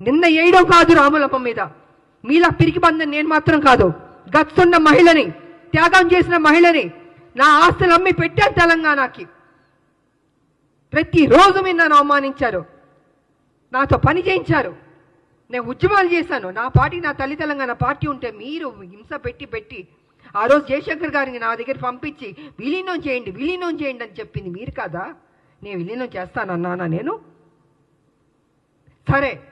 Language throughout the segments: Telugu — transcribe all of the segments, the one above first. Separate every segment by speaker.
Speaker 1: నిన్న వేయడం కాదు రాములపం మీద. మీలా పిరికి బంధం నేను మాత్రం కాదు. గచ్చున్న మహిళని త్యాగం చేసిన మహిళని నా ఆస్తులు అమ్మి పెట్టాను తెలంగాణకి. ప్రతిరోజు మీరు నన్ను అవమానించారు. నాతో పని చేయించారు. నేను ఉద్యమాలు చేశాను. నా పార్టీ నా తల్లి తెలంగాణ పార్టీ ఉంటే మీరు హింస పెట్టి పెట్టి ఆ రోజు జయశంకర్ గారిని నా దగ్గర పంపించి విలీనం చేయండి విలీనం చేయండి అని చెప్పింది మీరు కాదా? నేను విలీనం చేస్తానన్నానా నేను? సరే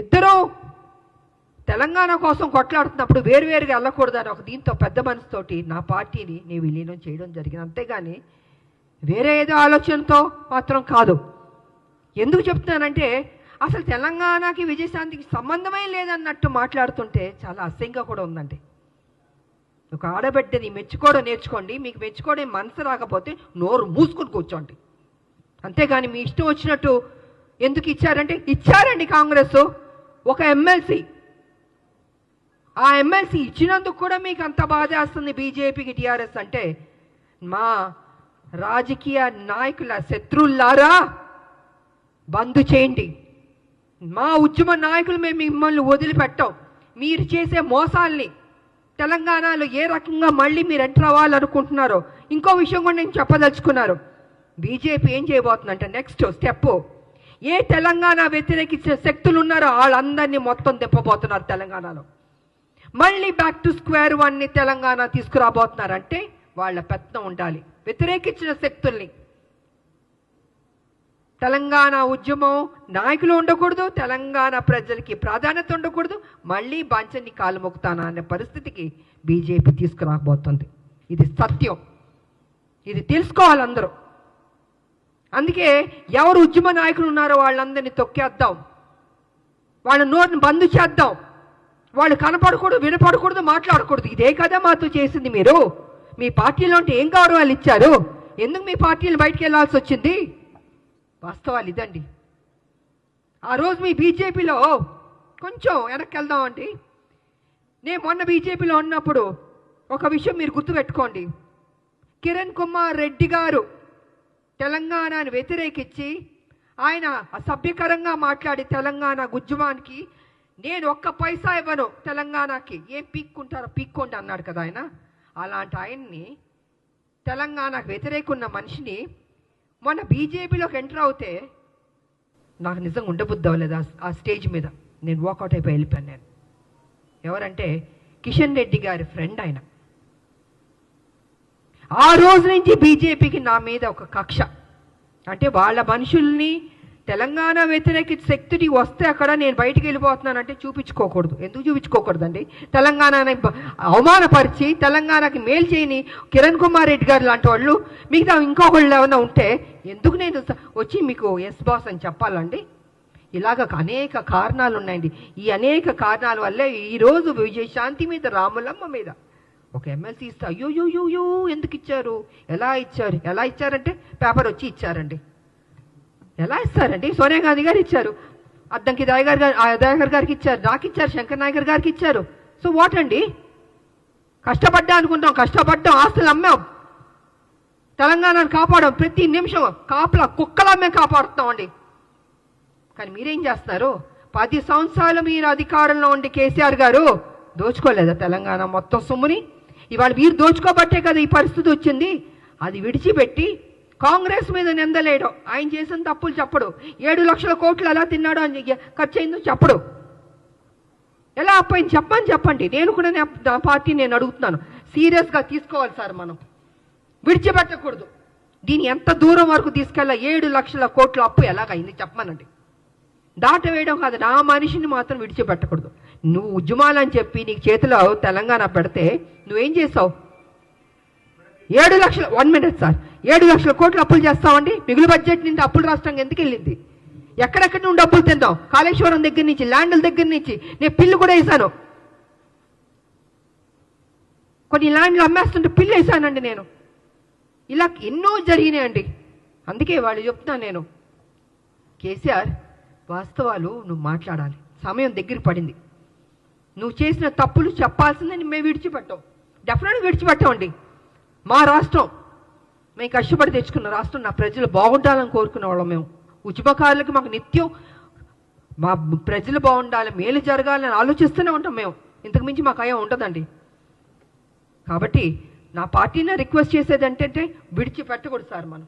Speaker 1: ఇద్దరూ తెలంగాణ కోసం కొట్లాడుతున్నప్పుడు వేరువేరుగా వెళ్ళకూడదని ఒక దీంతో పెద్ద మనసుతోటి నా పార్టీని నేను విలీనం చేయడం జరిగింది. అంతేగాని వేరే ఏదో ఆలోచనతో మాత్రం కాదు. ఎందుకు చెప్తున్నానంటే అసలు తెలంగాణకి విజయశాంతికి సంబంధమే లేదన్నట్టు మాట్లాడుతుంటే చాలా అసహ్యంగా కూడా ఉందండి. ఒక ఆడబిడ్డని మెచ్చుకోవడం నేర్చుకోండి మీకు మెచ్చుకోవడం మనసు రాకపోతే నోరు మూసుకొని కూర్చోండి. అంతేగాని మీ ఇష్టం వచ్చినట్టు ఎందుకు ఇచ్చారంటే ఇచ్చారండి కాంగ్రెస్. ఒక ఎమ్మెల్సీ ఆ ఎమ్మెల్సీ ఇచ్చినందుకు కూడా మీకు అంత బాధేస్తుంది బీజేపీకి టీఆర్ఎస్ అంటే. మా రాజకీయ నాయకుల శత్రువులారా బంద్ చేయండి. మా ఉద్యమ నాయకులు మేము మిమ్మల్ని వదిలిపెట్టాం. మీరు చేసే మోసాల్ని తెలంగాణలో ఏ రకంగా మళ్ళీ మీరు ఎంటర్ అవ్వాలనుకుంటున్నారో ఇంకో విషయం కూడా నేను చెప్పదలుచుకున్నారు బీజేపీ ఏం చేయబోతుందంటే నెక్స్ట్ స్టెప్ ఏ తెలంగాణ వ్యతిరేకించే శక్తులు ఉన్నారో వాళ్ళందరినీ మొత్తం తెప్పబోతున్నారు తెలంగాణలో. మళ్ళీ బ్యాక్ టు స్క్వేర్ వన్ని తెలంగాణ తీసుకురాబోతున్నారంటే వాళ్ళ పెత్తం ఉండాలి. వ్యతిరేకించిన శక్తుల్ని. తెలంగాణ ఉద్యమం నాయకులు ఉండకూడదు తెలంగాణ ప్రజలకి ప్రాధాన్యత ఉండకూడదు మళ్ళీ బంచని కాలు మొక్కుతానా అనే పరిస్థితికి బీజేపీ తీసుకురాబోతుంది. ఇది సత్యం. ఇది తెలుసుకోవాలి అందరూ. అందుకే ఎవరు ఉద్యమ నాయకులు ఉన్నారో వాళ్ళందరినీ తొక్కేద్దాం. వాళ్ళ నోటిని బంద్ చేద్దాం. వాళ్ళు కనపడకూడదు వినపడకూడదు మాట్లాడకూడదు. ఇదే కదా మాతో చేసింది మీరు. మీ పార్టీలో ఉంటే ఏం గౌరవాలు ఇచ్చారు? ఎందుకు మీ పార్టీలు బయటికి వెళ్ళాల్సి వచ్చింది? వాస్తవాలు ఇదండి. ఆ రోజు మీ బీజేపీలో కొంచెం వెనక్కి వెళ్దామండి నేను మొన్న బీజేపీలో ఉన్నప్పుడు ఒక విషయం మీరు గుర్తుపెట్టుకోండి. కిరణ్ కుమార్ రెడ్డి గారు తెలంగాణను వ్యతిరేకించి ఆయన అసభ్యకరంగా మాట్లాడి తెలంగాణ గుజ్జువానికి నేను ఒక్క పైసా ఇవ్వను తెలంగాణకి ఏం పీక్కుంటారో పీక్కోండి అన్నాడు కదా ఆయన. అలాంటి ఆయన్ని తెలంగాణకు వ్యతిరేకున్న మనిషిని మొన్న బీజేపీలోకి ఎంటర్ అవుతే నాకు నిజంగా ఉండబుద్ధి అవ్వలేదు ఆ- ఆ స్టేజ్ మీద. నేను వాకౌట్ అయిపోయి వెళ్ళిపోయాను నేను. ఎవరంటే కిషన్ రెడ్డి గారి ఫ్రెండ్ ఆయన. ఆ రోజు నుంచి బీజేపీకి నా మీద ఒక కక్ష. అంటే వాళ్ళ మనుషుల్ని తెలంగాణ వ్యతిరేక శక్తిని వస్తే అక్కడ నేను బయటికి వెళ్ళిపోతున్నానంటే చూపించుకోకూడదు. ఎందుకు చూపించుకోకూడదండి? తెలంగాణని అవమానపరిచి తెలంగాణకి మేలు చేయని కిరణ్ కుమార్ రెడ్డి గారు లాంటి వాళ్ళు మిగతా ఇంకొకళ్ళు ఏమైనా ఉంటే ఎందుకు నేను వచ్చి మీకు ఎస్ బాస్ అని చెప్పాలండి? ఇలాగ అనేక కారణాలు ఉన్నాయండి ఈ అనేక కారణాల వల్లే ఈరోజు విజయశాంతి మీద రాములమ్మ మీద ఒక ఎమ్మెల్సీ ఇస్తే అయ్యో యో యో యో ఎందుకు ఇచ్చారు? ఎలా ఇచ్చారు? ఎలా ఇచ్చారంటే పేపర్ వచ్చి ఇచ్చారండి. ఎలా ఇస్తారండి? సోనియా గాంధీ గారు ఇచ్చారు. అద్దంకి దయగారు గారు దయగారు గారికి ఇచ్చారు. నాకు ఇచ్చారు. శంకర్ నాయకర్ గారికి ఇచ్చారు. సో వాట్ అండి? కష్టపడ్డా అనుకుంటాం. కష్టపడ్డాం. ఆస్తులు అమ్మాం. తెలంగాణను కాపాడాం. ప్రతి నిమిషం కాపలా కుక్కలా మేము కాపాడుతున్నామండి కానీ మీరేం చేస్తున్నారు పది సంవత్సరాలు మీరు అధికారంలో ఉండి కేసీఆర్ గారు దోచుకోలేదా తెలంగాణ మొత్తం సొమ్ముని? ఇవాళ మీరు దోచుకోబట్టే కదా ఈ పరిస్థితి వచ్చింది. అది విడిచిపెట్టి కాంగ్రెస్ మీద నిందలేయడం. ఆయన చేసిన తప్పులు చెప్పడు. ఏడు లక్షల కోట్లు ఎలా తిన్నాడో అని ఖర్చు అయిందో చెప్పడు. ఎలా అప్పయింది చెప్పని చెప్పండి. నేను కూడా నా- నా పార్టీ నేను అడుగుతున్నాను. సీరియస్గా తీసుకోవాలి సార్ మనం. విడిచిపెట్టకూడదు. దీన్ని ఎంత దూరం వరకు తీసుకెళ్ళా? ఏడు లక్షల కోట్ల అప్పు ఎలాగైంది చెప్పమనండి. దాట వేయడం కాదు. నా మనిషిని మాత్రం విడిచిపెట్టకూడదు. నువ్వు ఉద్యమాలని చెప్పి నీకు చేతిలో తెలంగాణ పెడితే నువ్వేం చేసావు ఏడు లక్షల వన్ మినిట్ సార్. ఏడు లక్షల కోట్లు అప్పులు చేస్తామండి మిగులు బడ్జెట్ నుండి అప్పులు రాష్ట్రంగా ఎందుకు వెళ్ళింది? ఎక్కడెక్కడ నుండి డబ్బులు తిందాం కాళేశ్వరం దగ్గర నుంచి ల్యాండ్ల దగ్గర నుంచి. నేను పిల్లు కూడా వేసాను కొన్ని ల్యాండ్లు అమ్మేస్తుంటే పిల్లు వేసానండి నేను. ఇలా ఎన్నో జరిగినాయండి. అందుకే వాళ్ళు చెప్తున్నాను నేను. కేసీఆర్ వాస్తవాలు నువ్వు మాట్లాడాలి. సమయం దగ్గర పడింది. నువ్వు చేసిన తప్పులు చెప్పాల్సిందని మేము విడిచిపెట్టాం. డెఫినెట్గా విడిచిపెట్టామండి. మా రాష్ట్రం మేము కష్టపడి తెచ్చుకున్న రాష్ట్రం నా ప్రజలు బాగుండాలని కోరుకునే వాళ్ళం మేము. ఉద్యమకారులకు మాకు నిత్యం మా ప్రజలు బాగుండాలి మేలు జరగాలని ఆలోచిస్తూనే ఉంటాం మేము. ఇంతకు మించి మాకు అయ్యా ఉంటుందండి కాబట్టి నా పార్టీని రిక్వెస్ట్ చేసేది ఏంటంటే విడిచిపెట్టకూడదు సార్ మనం.